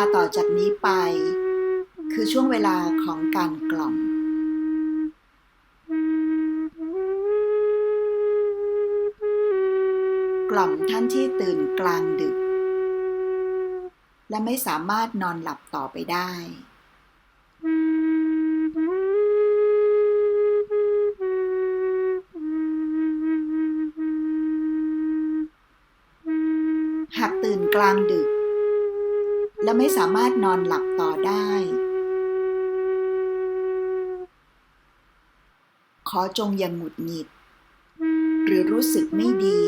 าต่อจากนี้ไป คือช่วงเวลาของการกล่อม กล่อมท่านที่ตื่นกลางดึก และไม่สามารถนอนหลับต่อไปได้ หากตื่นกลางดึก ไม่สามารถนอนหลับต่อได้ ขอจงอย่างหงุดหงิด หรือรู้สึกไม่ดี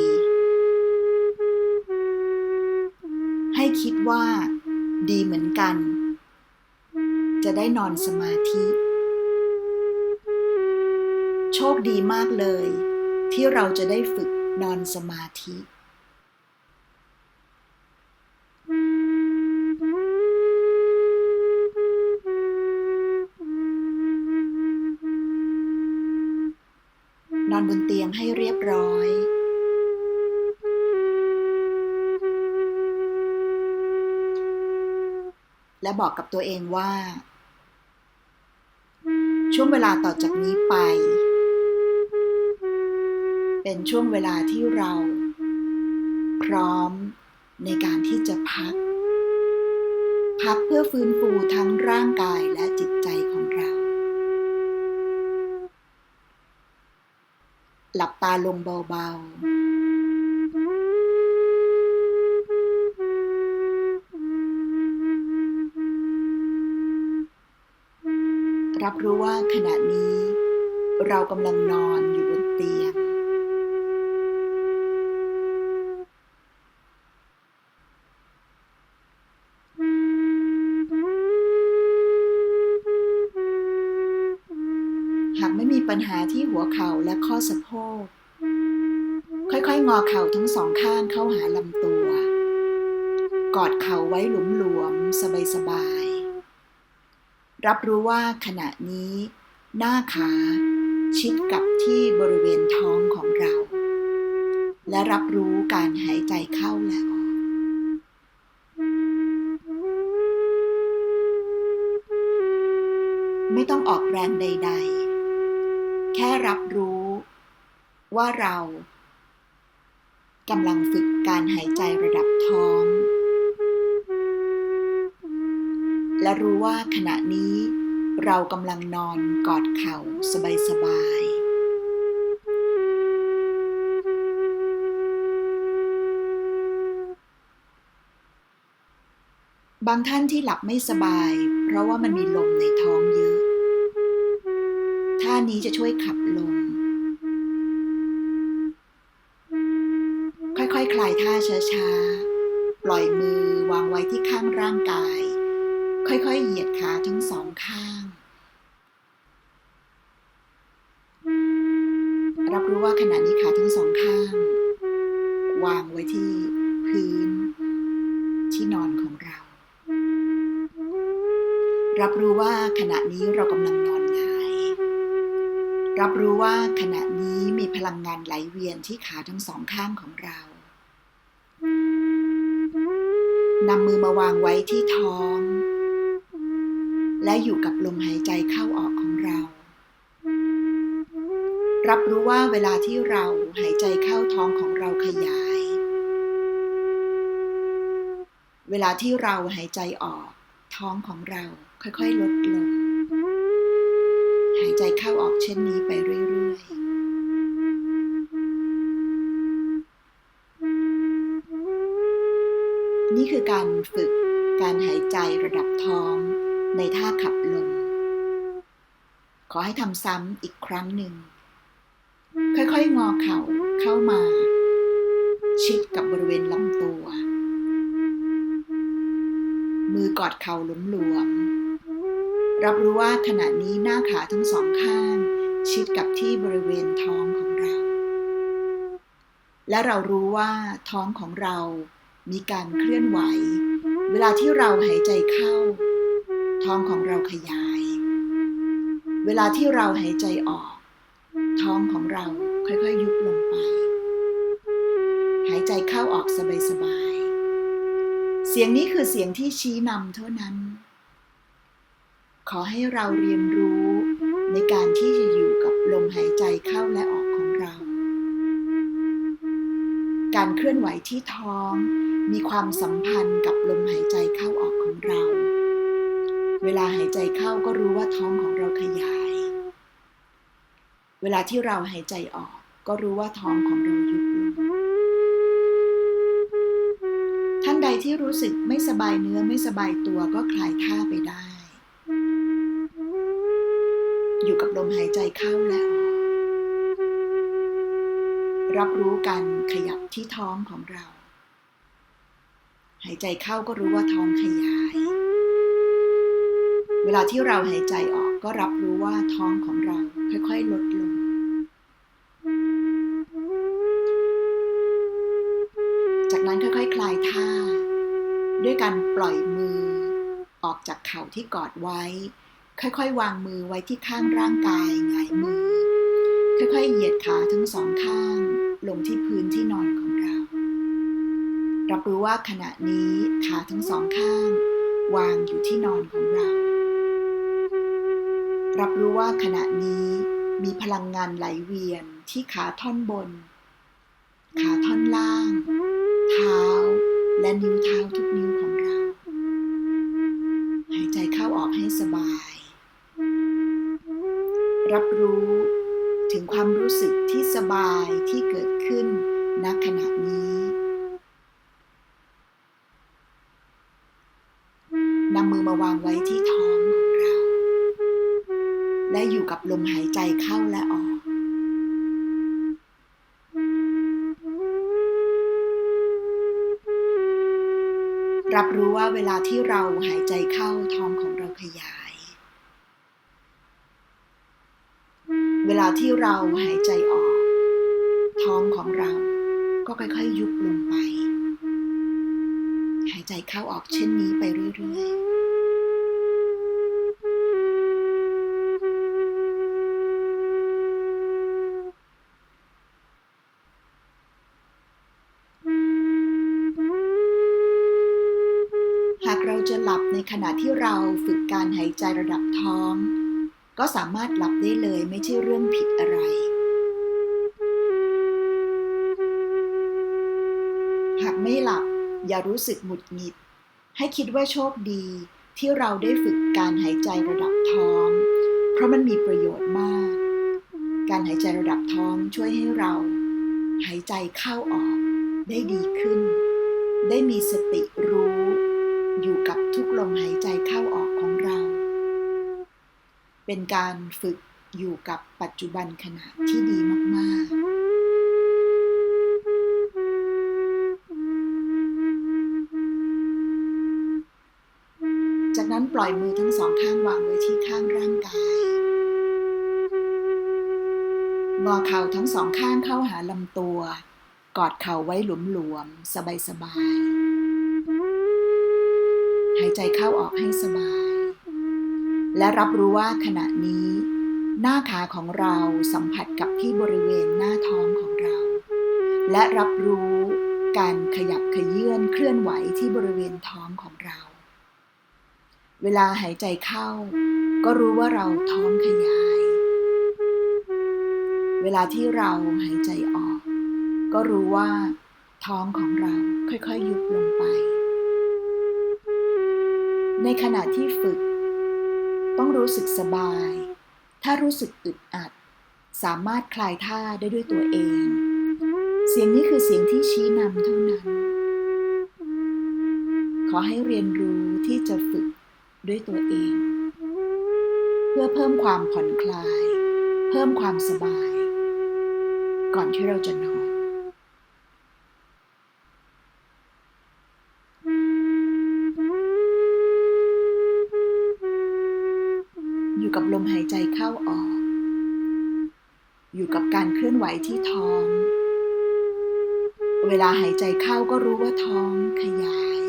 ให้คิดว่า ดีเหมือนกัน จะได้นอนสมาธิ โชคดีมากเลย ที่เราจะได้ฝึกนอนสมาธิ และบอกกับตัวเองว่า ช่วงเวลาต่อจากนี้ไป เป็นช่วงเวลาที่เรา พร้อมในการที่จะพัก พักเพื่อฟื้นฟูทั้งร่างกายและจิตใจของเรา หลับตาลงเบาๆ รับรู้ว่าขณะนี้ เรากำลังนอนอยู่บนเตียง หากไม่มีปัญหาที่หัวเข่าและข้อสะโพก ค่อยๆ งอเข่าทั้งสองข้างเข้าหาลำตัว กอดเข่าไว้หลวมๆ สบายๆ รับรู้ว่าขณะนี้ หน้าขาชิดกับที่บริเวณท้องของเรา และรับรู้การหายใจเข้าและออกไม่ต้องออกแรงใด ๆ แค่รับรู้ว่าเรากำลังฝึกการหายใจระดับท้อง และรู้ว่าขณะนี้เรากำลังนอนกอดเข่าสบายๆบางท่านที่หลับไม่สบาย เพราะว่ามันมีลมในท้องเยอะ ท่านี้จะช่วยขับลม ค่อยๆคคลายท่าช้าๆ ปล่อยมือวางไว้ที่ข้างร่างกาย ค่อยๆ เหยียดขาทั้งสองข้าง รับรู้ว่าขณะนี้ขาทั้งสองข้าง วางไว้ที่พื้น ที่นอนของเรา รับรู้ว่าขณะนี้เรากำลังนอนหงาย รับรู้ว่าขณะนี้มีพลังงานไหลเวียนที่ขาทั้งสองข้างของเรานำมือมาวางไว้ที่ท้อง และอยู่กับลมหายใจเข้าออกของเรา รับรู้ว่าเวลาที่เราหายใจเข้าท้องของเราขยาย เวลาที่เราหายใจออก ท้องของเราค่อยๆลดลง หายใจเข้าออกเช่นนี้ไปเรื่อยๆนี่คือการฝึกการหายใจระดับท้อง ในท่าขับลม ขอให้ทำซ้ำอีกครั้งหนึ่ง ค่อยๆ งอเข่าเข้ามา ชิดกับบริเวณลำตัว มือกอดเข่าหลวมๆ รับรู้ว่าขณะนี้หน้าขาทั้งสองข้าง ชิดกับที่บริเวณท้องของเรา และเรารู้ว่าท้องของเรามีการเคลื่อนไหว เวลาที่เราหายใจเข้า ท้องของเราขยาย เวลาที่เราหายใจออก ท้องของเราค่อยๆยุบลงไป หายใจเข้าออกสบายๆ เสียงนี้คือเสียงที่ชี้นำเท่านั้น ขอให้เราเรียนรู้ในการที่จะอยู่กับลมหายใจเข้าและออกของเรา การเคลื่อนไหวที่ท้องมีความสัมพันธ์กับลมหายใจเข้าออกของเรา เวลาหายใจเข้าก็รู้ว่าท้องของเราขยาย เวลาที่เราหายใจออกก็รู้ว่าท้องของเรายุบลงท่านใดที่รู้สึกไม่สบายเนื้อไม่สบายตัวก็คลายท่าไปได้ อยู่กับลมหายใจเข้าและออกรับรู้การขยับที่ท้องของเรา หายใจเข้าก็รู้ว่าท้องขยาย เวลาที่เราหายใจออกก็รับรู้ว่าท้องของเราค่อยๆลดลง จากนั้นค่อยๆ คลายท่า ด้วยการปล่อยมือ ออกจากเข่าที่กอดไว้ ค่อยๆ วางมือไว้ที่ข้างร่างกายหงายมือ ค่อยๆ เหยียดขาทั้งสองข้าง ลงที่พื้นที่นอนของเรา รับรู้ว่าขณะนี้ขาทั้งสองข้าง วางอยู่ที่นอนของเรา รับรู้ว่าขณะนี้มีพลังงานไหลเวียนที่ขาท่อนบน ขาท่อนล่าง เท้า และนิ้วเท้าทุกนิ้วของเรา หายใจเข้าออกให้สบาย รับรู้ถึงความรู้สึกที่สบายที่เกิดขึ้นณขณะนี้นำมือมาวางไว้ที่ท้อง และอยู่กับลมหายใจเข้าและออก รับรู้ว่าเวลาที่เราหายใจเข้าท้องของเราขยาย เวลาที่เราหายใจออก ท้องของเราก็ค่อยๆยุบลงไป หายใจเข้าออกเช่นนี้ไปเรื่อยๆ ขณะที่เราฝึกการหายใจระดับท้อง ก็สามารถหลับได้เลยไม่ใช่เรื่องผิดอะไร หากไม่หลับอย่ารู้สึกหงุดหงิด ให้คิดว่าโชคดีที่เราได้ฝึกการหายใจระดับท้อง เพราะมันมีประโยชน์มาก การหายใจระดับท้องช่วยให้เรา หายใจเข้าออกได้ดีขึ้น ได้มีสติรู้ อยู่กับทุกลมหายใจเข้าออกของเรา เป็นการฝึกอยู่กับปัจจุบันขณะที่ดีมากๆจากนั้นปล่อยมือทั้งสองข้างวางไว้ที่ข้างร่างกาย งอเข่าทั้งสองข้างเข้าหาลำตัว กอดเข่าไว้หลวมๆ สบายๆ หายใจเข้าออกให้สบาย และรับรู้ว่าขณะนี้ หน้าขาของเราสัมผัสกับที่บริเวณหน้าท้องของเรา และรับรู้การขยับขยื่นเคลื่อนไหวที่บริเวณท้องของเรา เวลาหายใจเข้า ก็รู้ว่าเราท้องขยาย เวลาที่เราหายใจออก ก็รู้ว่าท้องของเราค่อยๆยุบลงไป ในขณะที่ฝึก ต้องรู้สึกสบาย ถ้ารู้สึกอึดอัด สามารถคลายท่าได้ด้วยตัวเอง เสียงนี้คือเสียงที่ชี้นำเท่านั้น ขอให้เรียนรู้ที่จะฝึกด้วยตัวเอง เพื่อเพิ่มความผ่อนคลาย เพิ่มความสบาย ก่อนที่เราจะนอน วที่ท้อง เวลาหายใจเข้าก็รู้ว่าท้องขยาย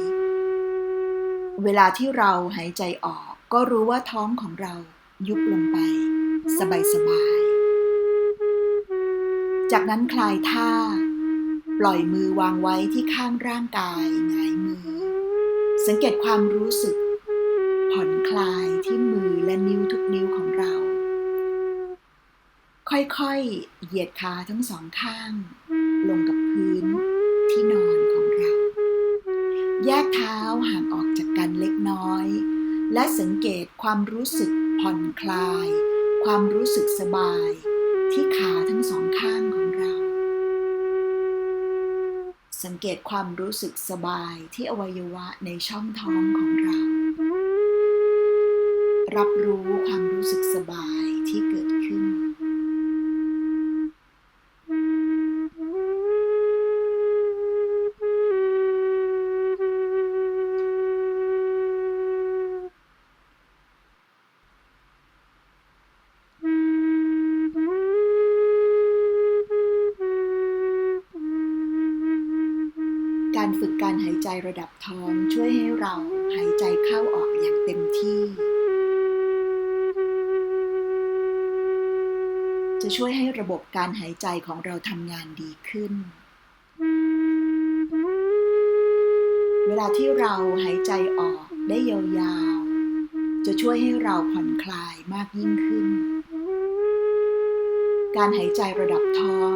เวลาที่เราหายใจออกก็รู้ว่าท้องของเรายุบลงไป สบายๆจากนั้นคลายท่า ปล่อยมือวางไว้ที่ข้างร่างกายหงายมือ สังเกตความรู้สึก ผ่อนคลายที่มือและนิ้วทุกนิ้วของ ค่อยๆ เหยียดขาทั้งสองข้าง ลงกับพื้นที่นอนของเรา แยกเท้าห่างออกจากกันเล็กน้อย และสังเกตความรู้สึกผ่อนคลาย ความรู้สึกสบาย ที่ขาทั้งสองข้างของเรา สังเกตความรู้สึกสบายที่อวัยวะในช่องท้องของเรา รับรู้ความรู้สึกสบายที่เกิด ใจระดับท้องช่วยให้เราหายใจเข้าออกอย่างเต็มที่ จะช่วยให้ระบบการหายใจของเราทำงานดีขึ้น เวลาที่เราหายใจออกได้ยาวๆ จะช่วยให้เราผ่อนคลายมากยิ่งขึ้น การหายใจระดับท้อง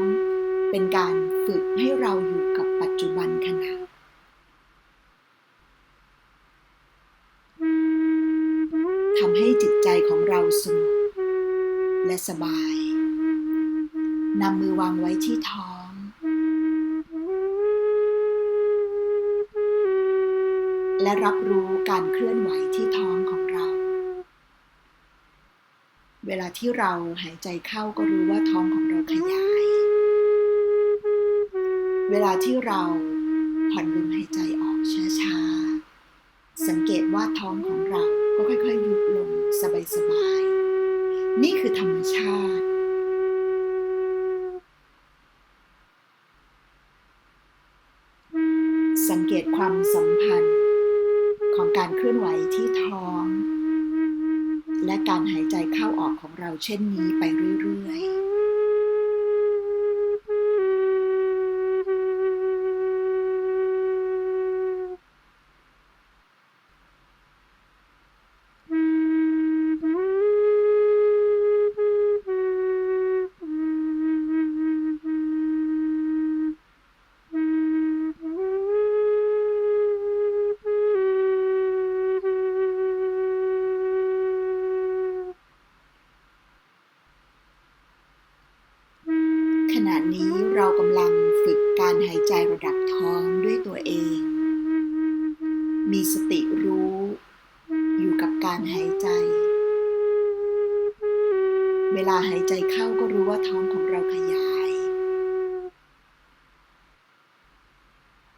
เป็นการฝึกให้เราอยู่กับปัจจุบันขณะ สบาย นำมือวางไว้ที่ท้อง และรับรู้การเคลื่อนไหวที่ท้องของเรา เวลาที่เราหายใจเข้าก็รู้ว่าท้องของเราขยาย เวลาที่เราผ่อนลมหายใจออกช้าๆ สังเกตว่าท้องของเราก็ค่อยๆยุบลงสบายๆ นี่คือธรรมชาติ สังเกตความสัมพันธ์ของการเคลื่อนไหวที่ท้อง และการหายใจเข้าออกของเราเช่นนี้ไปเรื่อย ๆ หายใจระดับท้องด้วยตัวเอง มีสติรู้ อยู่กับการหายใจ เวลาหายใจเข้าก็รู้ว่าท้องของเราขยาย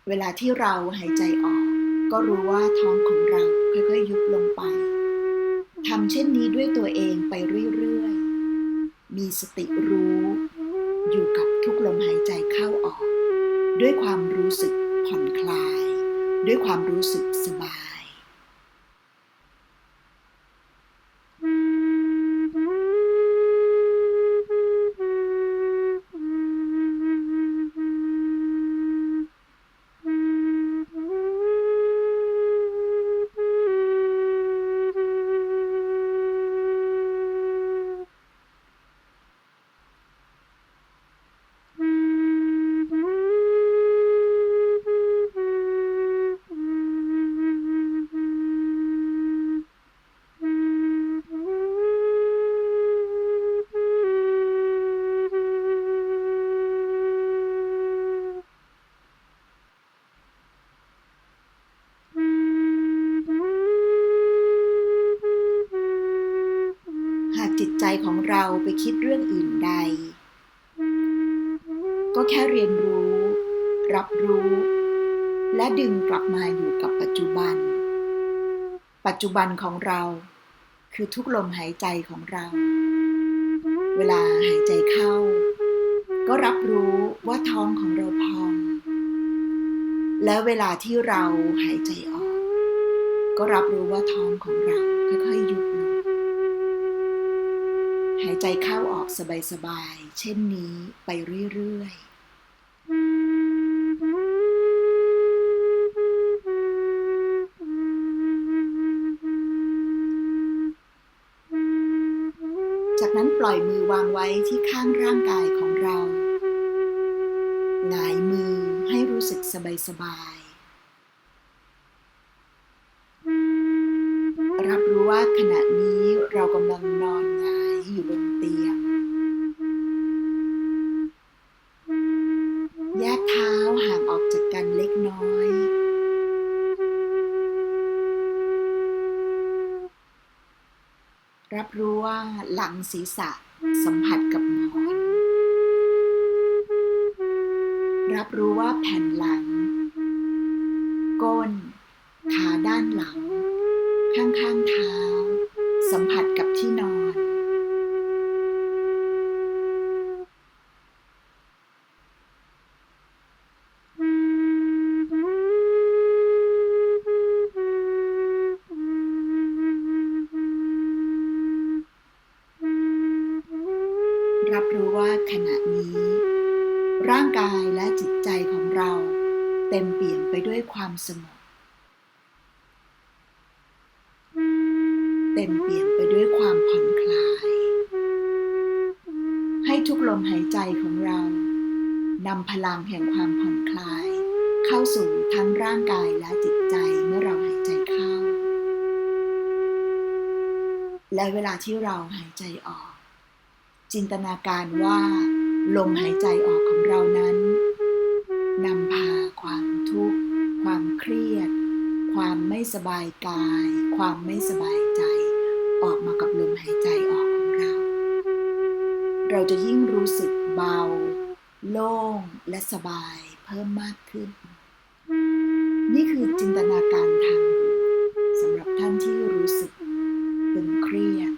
เวลาที่เราหายใจออก ก็รู้ว่าท้องของเราค่อยๆยุบลงไปทำเช่นนี้ด้วยตัวเองไปเรื่อยๆ มีสติรู้ อยู่กับทุกลมหายใจเข้าออก ด้วยความรู้สึกผ่อนคลาย ด้วยความรู้สึกสบาย คิดเรื่องอื่นใด ก็แค่เรียนรู้ รับรู้ และดึงกลับมาอยู่กับปัจจุบัน ปัจจุบันของเราคือทุกลมหายใจของเรา เวลาหายใจเข้า ก็รับรู้ว่าท้องของเราพอง และเวลาที่เราหายใจออก ก็รับรู้ว่าท้องของเราค่อยๆยุบลง หายใจเข้าออกสบายๆ เช่นนี้ไปเรื่อยๆจากนั้นปล่อยมือวางไว้ที่ข้างร่างกายของเรา หงายมือให้รู้สึกสบายๆ ว่าหลังศีรษะสัมผัสกับหมอน รับรู้ว่าแผ่นหลัง ก้น ขาด้านหลัง ข้างๆเท้า สัมผัสกับที่นอน เต็มเปี่ยมไปด้วยความสงบ เต็มเปี่ยมไปด้วยความผ่อนคลาย ให้ทุกลมหายใจของเรานำพลังแห่งความผ่อนคลาย เข้าสู่ทั้งร่างกายและจิตใจเมื่อเราหายใจเข้า และเวลาที่เราหายใจออก จินตนาการว่า ลมหายใจออกของเรานั้นนำพา ความทุกข์ ความเครียด ความไม่สบายกาย ความไม่สบายใจ ออกมากับลมหายใจออกของเรา เราจะยิ่งรู้สึกเบา โล่งและสบายเพิ่มมากขึ้น นี่คือจินตนาการทางสำหรับท่านที่รู้สึกตึงเครียด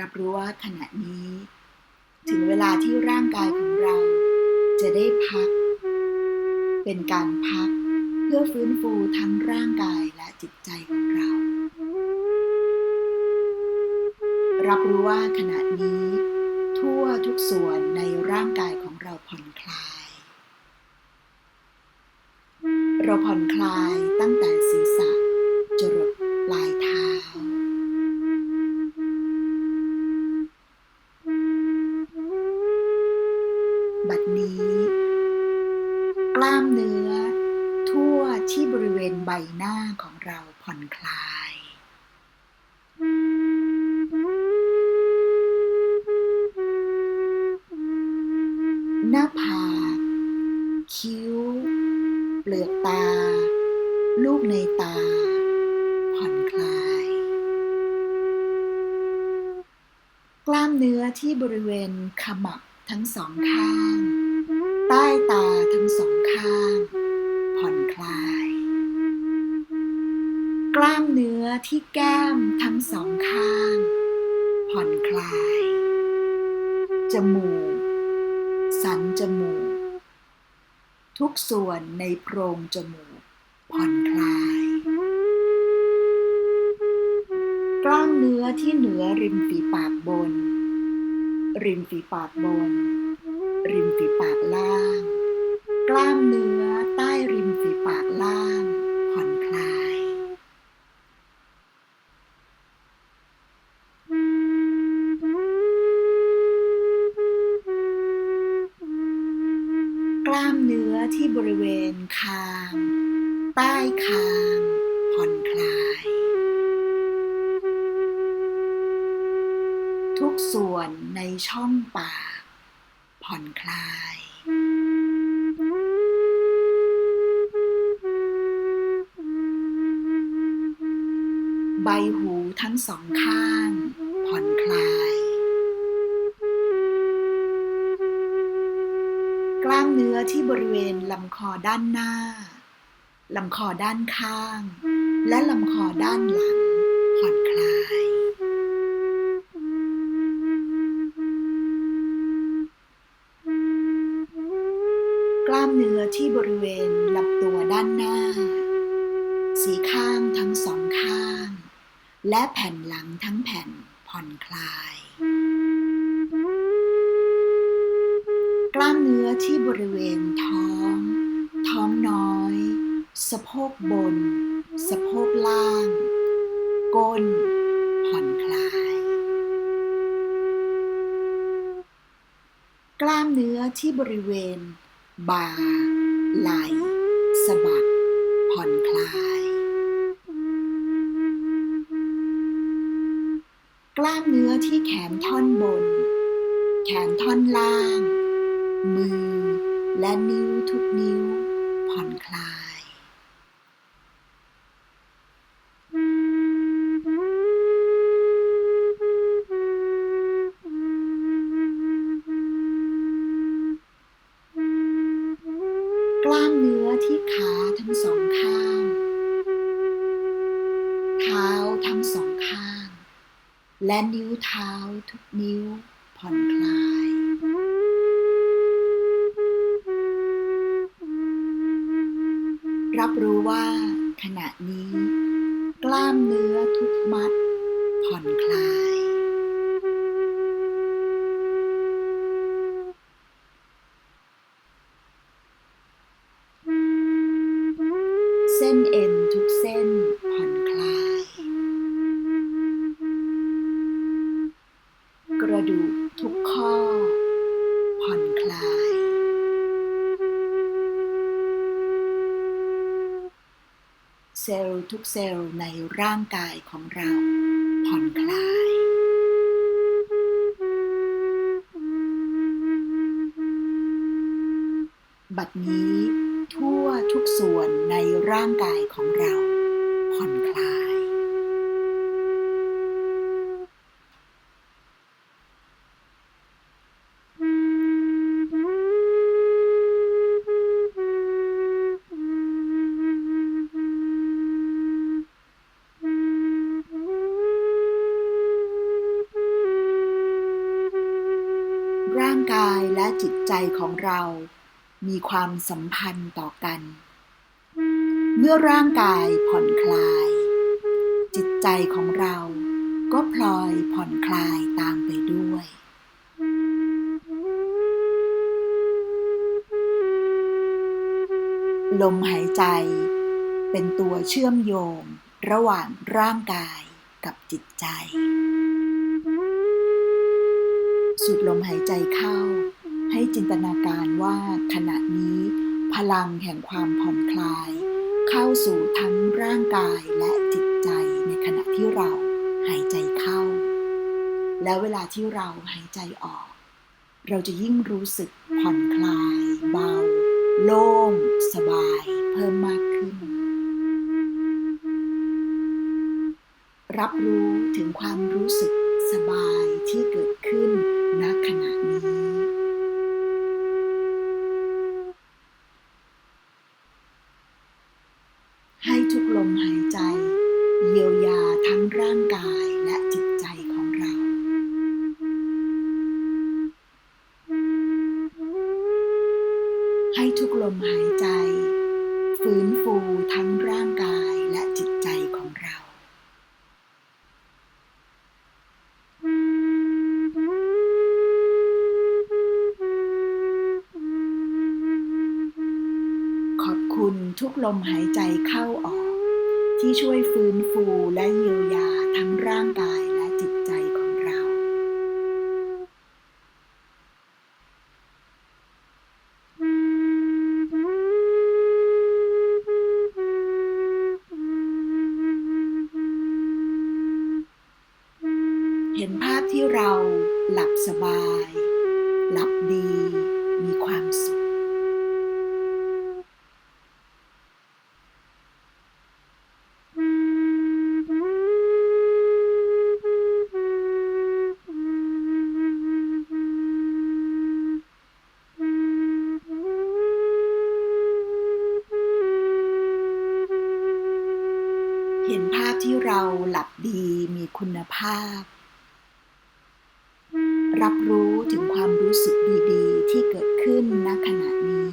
รับรู้ว่าขณะนี้ ถึงเวลาที่ร่างกายของเรา จะได้พัก เป็นการพักเพื่อฟื้นฟูทั้งร่างกายและจิตใจของเรา รับรู้ว่าขณะนี้ ทั่วทุกส่วนในร่างกายของเราผ่อนคลาย เราผ่อนคลายตั้งแต่ศีรษะ ใบหน้าของเราผ่อนคลาย หน้าผากคิ้ว เปลือกตา ลูกในตา ผ่อนคลาย กล้ามเนื้อที่บริเวณขมับทั้งสองข้าง ใต้ตาทั้งสองข้าง ผ่อนคลาย กล้ามเนื้อที่แก้มทั้งสองข้าง ผ่อนคลาย จมูก สันจมูก ทุกส่วนในโพรงจมูก ผ่อนคลาย กล้ามเนื้อที่เหนือริมฝีปากบน ริมฝีปากบน ริมฝีปากล่าง กล้ามเนื้อใต้ริมฝีปากล่าง ผ่อนคลาย ช่องปาก ผ่อนคลาย ใบหูทั้งสองข้าง ผ่อนคลาย กล้ามเนื้อที่บริเวณลำคอด้านหน้า ลำคอด้านข้าง และลำคอด้านหลัง ผ่อนคลาย ที่บริเวณลำตัวด้านหน้า สีข้างทั้งสองข้าง และแผ่นหลังทั้งแผ่นผ่อนคลาย กล้ามเนื้อที่บริเวณท้อง ท้องน้อย สะโพกบน สะโพกล่าง ก้น ผ่อนคลาย กล้ามเนื้อที่บริเวณบ่า ไหล่สะบัด ผ่อนคลาย กล้ามเนื้อที่แขนท่อนบน แขนท่อนล่าง มือและนิ้วทุกนิ้ว ผ่อนคลาย และนิ้วเท้าทุกนิ้วผ่อนคลายรับรู้ว่า ขณะนี้ กล้ามเนื้อทุกมัด ผ่อนคลาย เส้นเอ็นทุกเส้น ทุกเซลล์ในร่างกายของเราผ่อนคลาย บัดนี้ทั่วทุกส่วนในร่างกายของเราผ่อนคลายายและจิตใจของเรา มีความสัมพันธ์ต่อกัน เมื่อร่างกายผ่อนคลาย จิตใจของเราก็พลอยผ่อนคลายตามไปด้วย ลมหายใจเป็นตัวเชื่อมโยงระหว่างร่างกายกับจิตใจ สูดลมหายใจเข้า ให้จินตนาการว่าขณะนี้ พลังแห่งความผ่อนคลาย เข้าสู่ทั้งร่างกายและจิตใจในขณะที่เราหายใจเข้า และเวลาที่เราหายใจออก เราจะยิ่งรู้สึกผ่อนคลาย เบา โล่ง สบาย เพิ่มมากขึ้น รับรู้ถึงความรู้สึกสบายที่เกิดขึ้น ณขณะนี้ ลมหายใจเข้าออก ที่ช่วยฟื้นฟูและเยียวยาทั้งร่างกายและจิตใจ รู้ถึงความรู้สึกดีๆ ที่เกิดขึ้นณขณะนี้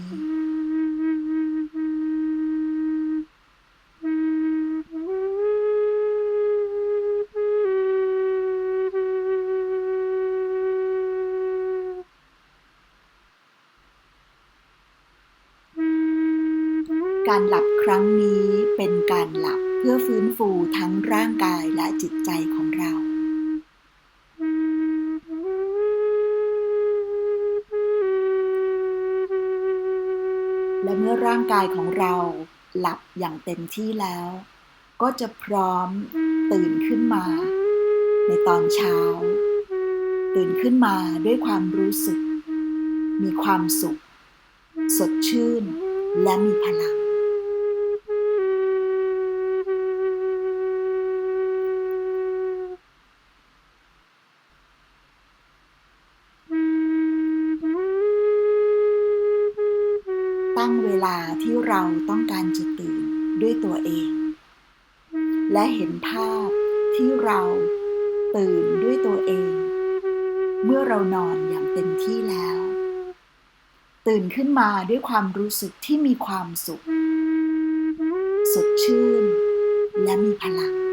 การหลับครั้งนี้เป็นการหลับเพื่อฟื้นฟูทั้งร่างกายและจิตใจของเรา ร่างกายของเราหลับอย่างเต็มที่แล้ว ก็จะพร้อมตื่นขึ้นมา ในตอนเช้า ตื่นขึ้นมาด้วยความรู้สึก มีความสุข สดชื่นและมีพลัง ที่เราต้องการจะตื่นด้วยตัวเอง และเห็นภาพที่เราตื่นด้วยตัวเอง เมื่อเรานอนอย่างเต็มที่แล้ว ตื่นขึ้นมาด้วยความรู้สึกที่มีความสุข สดชื่น และมีพลัง